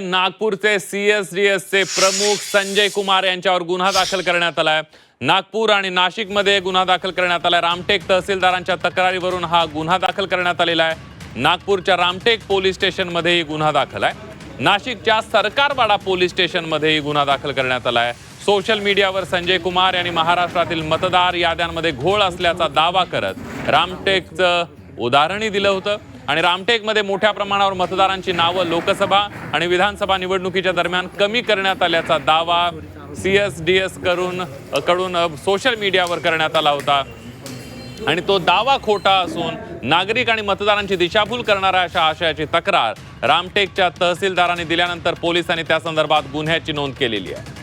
नागपूरचे सीएसडीएसचे प्रमुख संजय कुमार यांच्यावर गुन्हा दाखल करण्यात आलाय. नागपूर आणि नाशिकमध्ये गुन्हा दाखल करण्यात आलाय. रामटेक तहसीलदारांच्या तक्रारीवरून हा गुन्हा दाखल करण्यात आलेला आहे. नागपूरच्या रामटेक पोलीस स्टेशनमध्येही गुन्हा दाखल आहे. नाशिकच्या सरकारवाडा पोलीस स्टेशनमध्येही गुन्हा दाखल करण्यात आलाय. सोशल मीडियावर संजय कुमार यांनी महाराष्ट्रातील मतदार याद्यांमध्ये घोळ असल्याचा दावा करत रामटेकचं उदाहरणही दिलं होतं. आणि रामटेकमध्ये मोठ्या प्रमाणावर मतदारांची नावं लोकसभा आणि विधानसभा निवडणुकीच्या दरम्यान कमी करण्यात आल्याचा दावा सी एस डी एस करून कडून सोशल मीडियावर करण्यात आला होता. आणि तो दावा खोटा असून नागरिक आणि मतदारांची दिशाभूल करणाऱ्या अशा आशयाची तक्रार रामटेकच्या तहसीलदारांनी दिल्यानंतर पोलिसांनी त्या संदर्भात गुन्ह्याची नोंद केलेली आहे.